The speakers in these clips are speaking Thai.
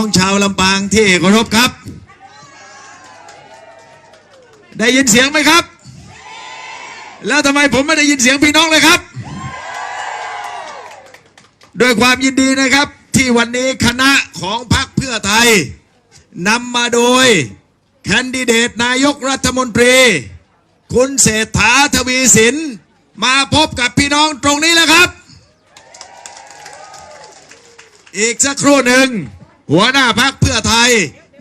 องชาวลำปางที่เคารพครับ ได้ยินเสียงไหมครับ แล้วทำไมผมไม่ได้ยินเสียงพี่น้องเลยครับ ด้วยความยินดีนะครับ ที่วันนี้คณะของพรรคเพื่อไทยนำมาโดยแคนดิเดตนายกรัฐมนตรี คุณเศรษฐาทวีสิน มาพบกับพี่น้องตรงนี้แล้วครับ อีกสักครู่หนึ่ง หัวหน้าพักเพื่อไทย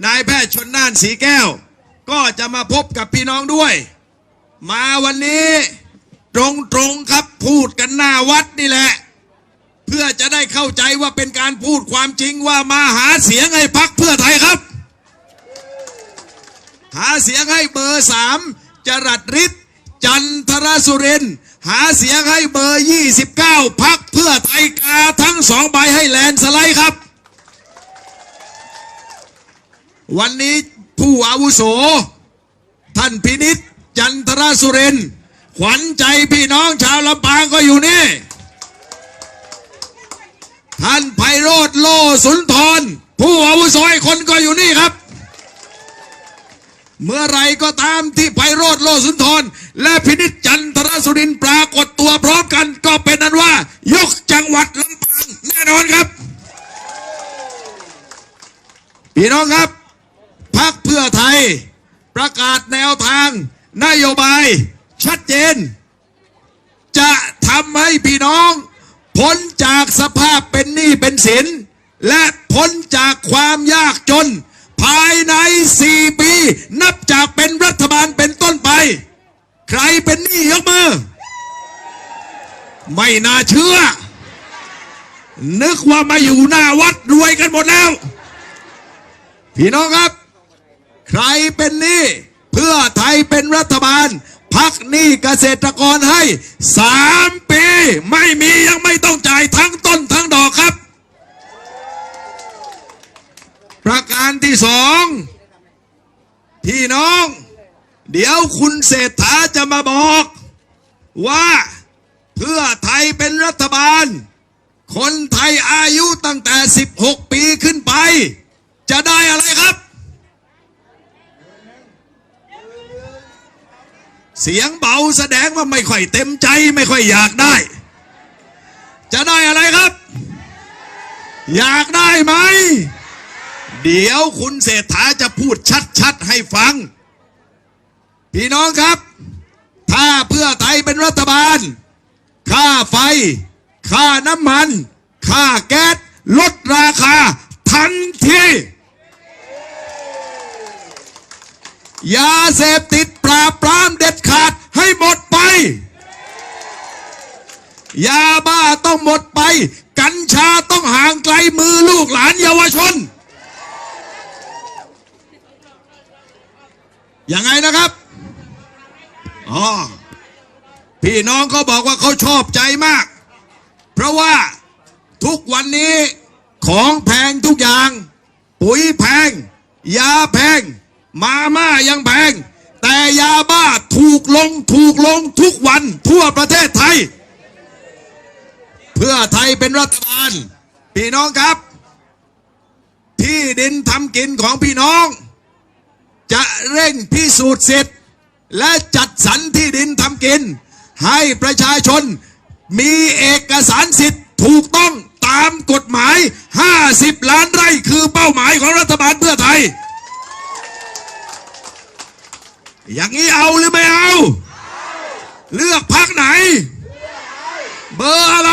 นายแพทย์ชนน่านสีแก้ว ก็จะมาพบกับพี่น้องด้วย มาวันนี้ ตรงๆครับพูดกันหน้าวัดนี่แหละ เพื่อจะได้เข้าใจว่าเป็นการพูดความจริงว่ามาหาเสียงให้พักเพื่อไทยครับ หาเสียงให้เบอร์สามจรัดฤทธิ์จันทรสุรินหาเสียงให้เบอร์ 29 พักเพื่อไทยกาทั้งสองใบให้แลนสไลด์ครับ วันนี้ผู้อาวุโส ท่านพินิษจันทราสุรินขวัญใจพี่น้องชาวลำปางก็อยู่นี่ ท่านไพโรธโลสุนทร ผู้อาวุโสอีคนก็อยู่นี่ครับ เมื่อไรก็ตามที่ไพโรธโลสุนทร และพินิจจันทรสุรินปรากฏตัวพร้อมกันก็เป็นนั้นว่า ยกจังหวัดลำปางแน่นอนครับ พี่น้องครับ พื่อไทย ประกาศแนวทาง นโยบาย ชัดเจน จะทำให้พี่น้อง พ้นจากสภาพเป็นหนี้เป็นสิน และพ้นจากความยากจน ภายใน 4 ปี นับจากเป็นรัฐบาลเป็นต้นไป ใครเป็นหนี้ยกมือ ไม่น่าเชื่อ นึกว่ามาอยู่หน้าวัดรวยกันหมดแล้ว พี่น้องครับ ใครเป็นหนี้เพื่อไทยเป็นรัฐบาล พักหนี้เกษตรกรให้สามปี ไม่มียังไม่ต้องจ่ายทั้งต้นทั้งดอกครับ ประการที่สองพี่น้อง เดี๋ยวคุณเศรษฐาจะมาบอก ว่าเพื่อไทยเป็นรัฐบาล คนไทยอายุตั้งแต่ 16 ปีขึ้นไป จะได้อะไรครับ เสียงเบาแสดงว่าไม่ค่อยเต็มใจไม่ค่อยอยากได้ จะได้อะไรครับ อยากได้ไหม เดี๋ยวคุณเศรษฐาจะพูดชัดๆให้ฟัง พี่น้องครับ ถ้าเพื่อไทยเป็นรัฐบาล ค่าไฟ ค่าน้ำมัน ค่าแก๊สลดราคา ทันทียาเสพติด ปราบปรามเด็ดขาดให้หมดไป ยาบ้าต้องหมดไป กัญชาต้องห่างไกลมือลูกหลานเยาวชน ยังไงนะครับอ๋อพี่น้องเขาบอกว่าเขาชอบใจมาก เพราะว่าทุกวันนี้ของแพงทุกอย่าง ปุ๋ยแพง ยาแพง มาม่ายังแพง ยาบ้าถูกลงถูกลงทุกวันทั่วประเทศไทย เพื่อไทยเป็นรัฐบาล พี่น้องครับ ที่ดินทำกินของพี่น้อง จะเร่งพิสูจน์สิทธิ์และจัดสรรที่ดินทำกิน ให้ประชาชนมีเอกสารสิทธิ์ถูกต้องตามกฎหมาย 50 ล้านไร่คือเป้าหมายของรัฐบาลเพื่อไทย อย่างนี้เอาหรือไม่เอา เลือกพักไหน เบอร์อะไร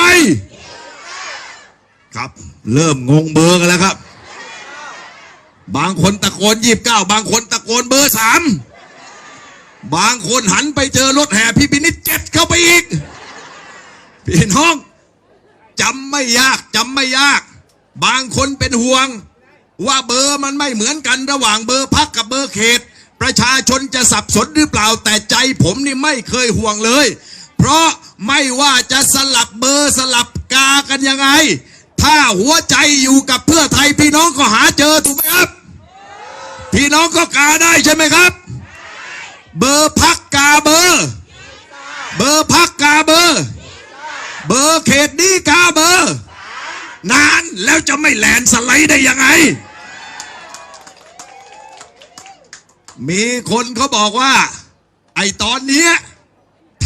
ครับ เริ่มงงเบอร์กันแล้วครับ บางคนตะโกนยีบเก้าบางคนตะโกนเบอร์สามบางคนหันไปเจอรถแห่พี่พินิจเจ็ดเข้าไปอีกพี่น้องจำไม่ยากจำไม่ยาก บางคนเป็นห่วง ว่าเบอร์มันไม่เหมือนกันระหว่างเบอร์พักกับเบอร์เขต ประชาชนจะสับสนหรือเปล่าแต่ใจผมนี่ไม่เคยห่วงเลย เพราะไม่ว่าจะสลับเบอร์สลับกากันยังไง ถ้าหัวใจอยู่กับเพื่อไทยพี่น้องก็หาเจอถูกไหมครับ พี่น้องก็กาได้ใช่ไหมครับ เบอร์พักกาเบอร์ เบอร์พักกาเบอร์ เบอร์เขตนี้กาเบอร์ นานแล้วจะไม่แลนสไลด์ได้ยังไง มีคนเขาบอกว่า ไอตอนเนี้ย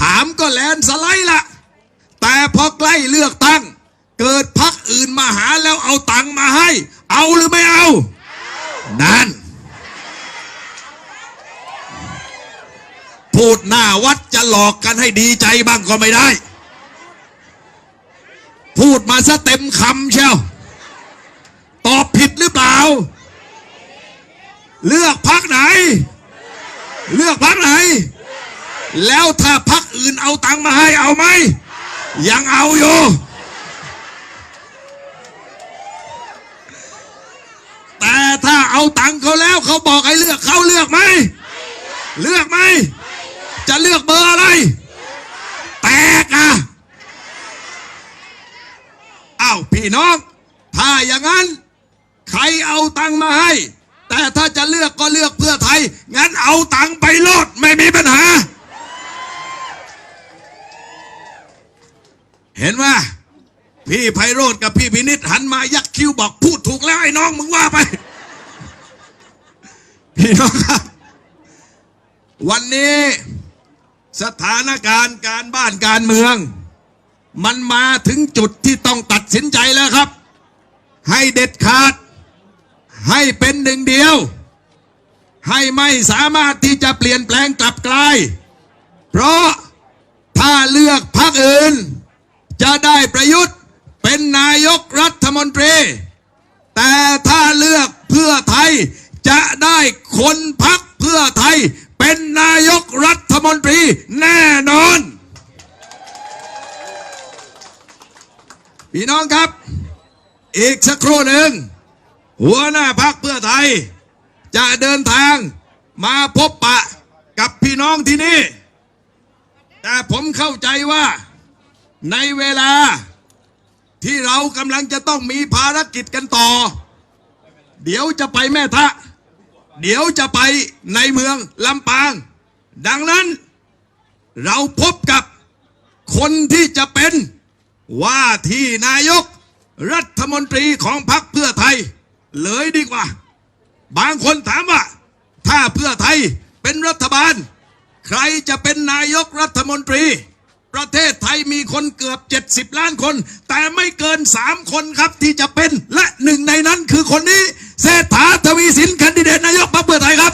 ถามก็แลนสไลด์ละแต่พอใกล้เลือกตั้ง เกิดพักอื่นมาหาแล้วเอาตังค์มาให้ เอาหรือไม่เอา นั่น พูดหน้าวัดจะหลอกกันให้ดีใจบ้างก็ไม่ได้ พูดมาซะเต็มคำเชียวตอบผิดหรือเปล่า เลือกพักไหน เลือกพักไหน แล้วถ้าพักอื่นเอาตังค์มาให้เอาไหม ยังเอาอยู่ แต่ถ้าเอาตังค์เขาแล้วเขาบอกให้เลือกเขาเลือกไหม เลือกไหม จะเลือกเบอร์อะไร แตกอะอ้าวพี่น้อง ถ้าอย่างนั้น ใครเอาตังค์มาให้ แต่ถ้าจะเลือกก็เลือกเพื่อไทย งั้นเอาตังค์ไปโลดไม่มีปัญหา เห็นไหมพี่ไพโรธกับพี่พินิษหันมายักคิ้วบอกพูดถูกแล้วไอ้น้องมึงว่าไป พี่น้องครับ วันนี้สถานการณ์การบ้านการเมือง มันมาถึงจุดที่ต้องตัดสินใจแล้วครับ ให้เด็ดขาด ให้เป็นหนึ่งเดียว ให้ไม่สามารถที่จะเปลี่ยนแปลงกลับกลาย เพราะถ้าเลือกพรรคอื่น จะได้ประยุทธ์เป็นนายกรัฐมนตรี แต่ถ้าเลือกเพื่อไทยจะได้คนพักเพื่อไทยเป็นนายกรัฐมนตรีแน่นอน พี่น้องครับ อีกสักครู่หนึ่ง หัวหน้าพักเพื่อไทย จะเดินทางมาพบปะกับพี่น้องที่นี่ แต่ผมเข้าใจว่าในเวลาที่เรากำลังจะต้องมีภารกิจกันต่อ เดี๋ยวจะไปแม่ทะ เดี๋ยวจะไปในเมืองลำปาง ดังนั้น เราพบกับคนที่จะเป็นว่าที่นายกรัฐมนตรีของพรรคเพื่อไทย เลยดีกว่า บางคนถามว่า ถ้าเพื่อไทยเป็นรัฐบาล ใครจะเป็นนายกรัฐมนตรี ประเทศไทยมีคนเกือบ 70 ล้านคน แต่ไม่เกิน 3 คนครับที่จะเป็นและหนึ่งในนั้นคือคนนี้เศรษฐาทวีสินแคนดิเดตนายกพรรคเพื่อไทยครับ